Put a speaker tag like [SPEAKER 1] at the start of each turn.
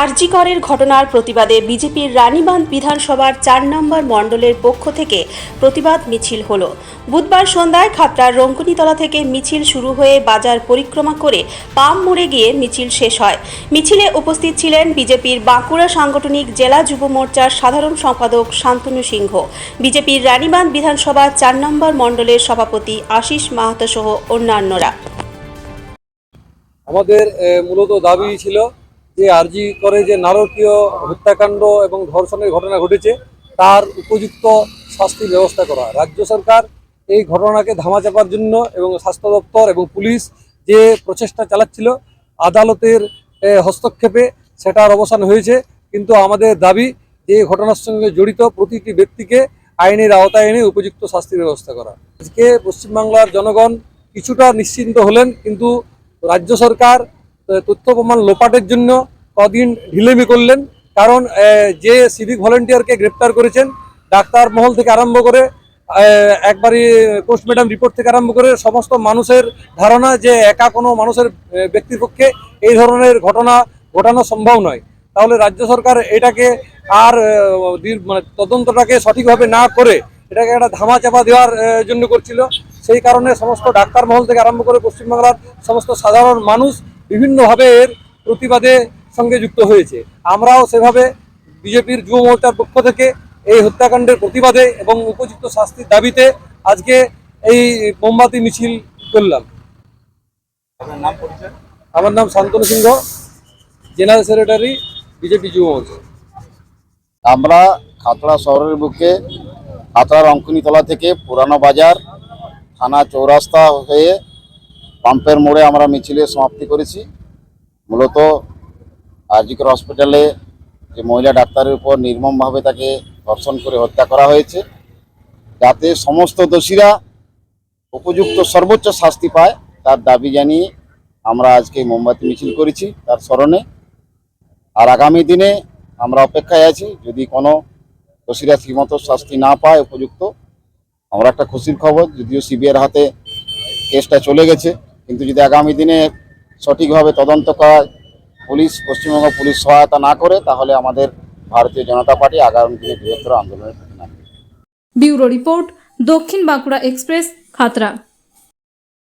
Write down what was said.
[SPEAKER 1] আরজিকরের ঘটনার প্রতিবাদে বিজেপির রানীবাঁধ বিধানসভার চার নম্বর মণ্ডলের পক্ষ থেকে প্রতিবাদ মিছিল হলো। বুধবার সন্ধ্যায় খাতড়ার রঙ্গনীতলা থেকে মিছিল শুরু হয়ে বাজার পরিক্রমা করে পাম মোড়ে গিয়ে মিছিল শেষ হয়। মিছিলে উপস্থিত ছিলেন বিজেপির বাঁকুড়া সাংগঠনিক জেলা যুব মোর্চার সাধারণ সম্পাদক শান্তনু সিংহ। বিজেপির রানীবাঁধ বিধানসভা চার নম্বর মণ্ডলের সভাপতি আশিস মাহাতো সহ অন্যান্যরা।
[SPEAKER 2] আমাদের মূলত দাবি ছিল যে আরজি করে যে নারকীয় হত্যাকাণ্ড এবং ধর্ষণের ঘটনা ঘটেছে, তার উপযুক্ত শাস্তির ব্যবস্থা করা। রাজ্য সরকার এই ঘটনাকে ধামাচাপার জন্য এবং স্বাস্থ্য দপ্তর এবং পুলিশ যে প্রচেষ্টা চালাচ্ছিল, আদালতের হস্তক্ষেপে সেটার অবসান হয়েছে। কিন্তু আমাদের দাবি যে ঘটনার সঙ্গে জড়িত প্রতিটি ব্যক্তিকে আইনের আওতায় এনে উপযুক্ত শাস্তির ব্যবস্থা করা। আজকে পশ্চিমবাংলার জনগণ কিছুটা নিশ্চিন্ত হলেন, কিন্তু রাজ্য সরকার তথ্য প্রমাণ লোপাটের জন্য কদিন ঢিলেমি করলেন। কারণ যে সিভিক ভলেন্টিয়ারকে গ্রেপ্তার করেছেন, ডাক্তার মহল থেকে আরম্ভ করে একবারই পোস্টমর্টম রিপোর্ট থেকে আরম্ভ করে সমস্ত মানুষের ধারণা যে একা কোনো মানুষের ব্যক্তির পক্ষে এই ধরনের ঘটনা ঘটানো সম্ভব নয়। তাহলে রাজ্য সরকার এটাকে আর মানে তদন্তটাকে সঠিকভাবে না করে এটাকে একটা ধামা চাপা দেওয়ার জন্য করছিল। সেই কারণে সমস্ত ডাক্তার মহল থেকে আরম্ভ করে পশ্চিমবাংলার সমস্ত সাধারণ মানুষ বিভিন্নভাবে এর প্রতিবাদে সঙ্গে যুক্ত হয়েছে। আমরাও সেভাবে বিজেপির যুব মোর্চার পক্ষ থেকে এই হত্যাকাণ্ডের প্রতিবাদে এবং উপযুক্ত শাস্তির দাবিতে আজকে এই মোমবাতি মিছিল করলাম। আমার নাম Shantanu Singha general secretary BJP Yuva Morcha.
[SPEAKER 3] আমরা খাতড়া শহরের বুকে খাতড়ার অঙ্কুনিতলা থেকে পুরানো বাজার থানা চৌরাস্তা হয়ে পাম্পের মোড়ে আমরা মিছিলের সমাপ্তি করেছি। মূলত আরজিকর হসপিটালে যে মহিলা ডাক্তারের উপর নির্মমভাবে তাকে ধর্ষণ করে হত্যা করা হয়েছে, যাতে সমস্ত দোষীরা উপযুক্ত সর্বোচ্চ শাস্তি পায় তার দাবি জানিয়ে আমরা আজকে মোমবাতি মিছিল করেছি তার স্মরণে। আর আগামী দিনে আমরা অপেক্ষায় আছি, যদি কোনো দোষীরা ঠিকমতো শাস্তি না পায় উপযুক্ত, আমরা একটা খুশির খবর, যদিও সিবিআইয়ের হাতে কেসটা চলে গেছে। কিন্তু যদি আগামী দিনে সঠিকভাবে তদন্ত করা পুলিশ, পশ্চিমবঙ্গ পুলিশ সহায়তা না করে, তাহলে আমাদের ভারতীয় জনতা পার্টি আগামী দিনে বৃহত্তর আন্দোলনের
[SPEAKER 4] ব্যুরো রিপোর্ট, দক্ষিণ বাঁকুড়া এক্সপ্রেস খাতড়া